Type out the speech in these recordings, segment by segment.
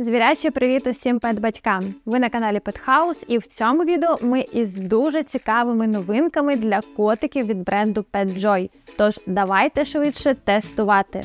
Звірячий привіт усім пет-батькам! Ви на каналі Pet і в цьому відео ми із дуже цікавими новинками для котиків від бренду PetJoy. Тож давайте швидше тестувати.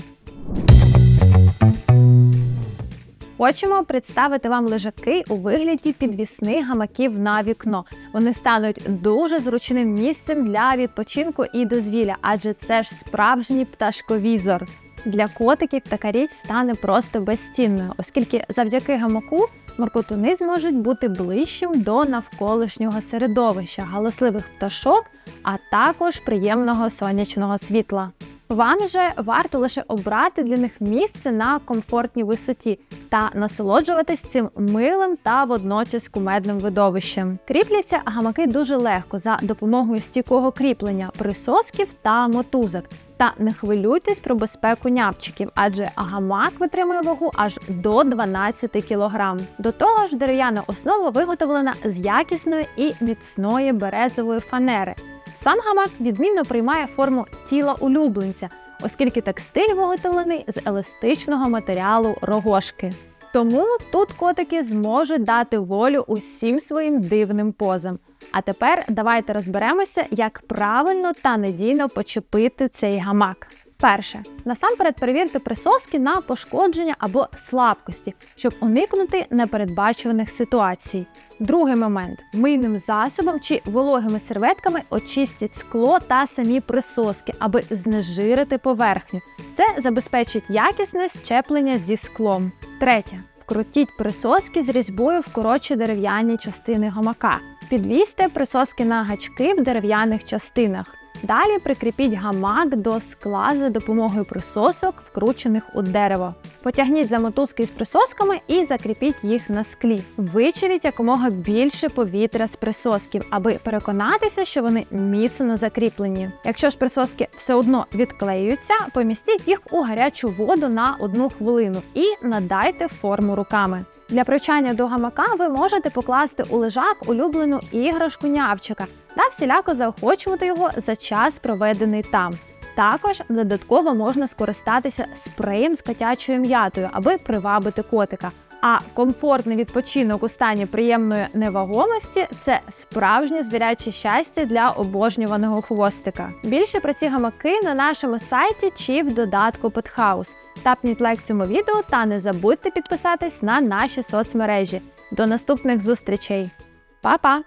Хочемо представити вам лежаки у вигляді підвісних гамаків на вікно. Вони стануть дуже зручним місцем для відпочинку і дозвілля, адже це ж справжній пташковізор. Для котиків така річ стане просто безцінною, оскільки завдяки гамаку моркотуни зможуть бути ближчим до навколишнього середовища, галасливих пташок, а також приємного сонячного світла. Вам же варто лише обрати для них місце на комфортній висоті та насолоджуватись цим милим та водночас кумедним видовищем. Кріпляться гамаки дуже легко за допомогою стійкого кріплення присосків та мотузок. Та не хвилюйтесь про безпеку нявчиків, адже гамак витримує вагу аж до 12 кг. До того ж, дерев'яна основа виготовлена з якісної і міцної березової фанери. Сам гамак відмінно приймає форму тіла улюбленця, оскільки текстиль виготовлений з еластичного матеріалу рогошки. Тому тут котики зможуть дати волю усім своїм дивним позам. А тепер давайте розберемося, як правильно та надійно почепити цей гамак. Перше, насамперед перевірте присоски на пошкодження або слабкості, щоб уникнути непередбачуваних ситуацій. Другий момент мийним засобом чи вологими серветками очистіть скло та самі присоски, аби знежирити поверхню. Це забезпечить якісне щеплення зі склом. Третє. Вкрутіть присоски з різьбою в коротші дерев'яні частини гамака. Підвісьте присоски на гачки в дерев'яних частинах. Далі прикріпіть гамак до скла за допомогою присосок, вкручених у дерево. Потягніть за мотузки з присосками і закріпіть їх на склі. Вичавіть якомога більше повітря з присосків, аби переконатися, що вони міцно закріплені. Якщо ж присоски все одно відклеюються, помістіть їх у гарячу воду на одну хвилину і надайте форму руками. Для привчання до гамака ви можете покласти у лежак улюблену іграшку нявчика та всіляко заохочувати його за час, проведений там. Також додатково можна скористатися спреєм з котячою м'ятою, аби привабити котика. А комфортний відпочинок у стані приємної невагомості це справжнє звіряче щастя для обожнюваного хвостика. Більше про ці гамаки на нашому сайті чи в додатку Петхаус. Тапніть лайк цьому відео та не забудьте підписатись на наші соцмережі. До наступних зустрічей. Па-па!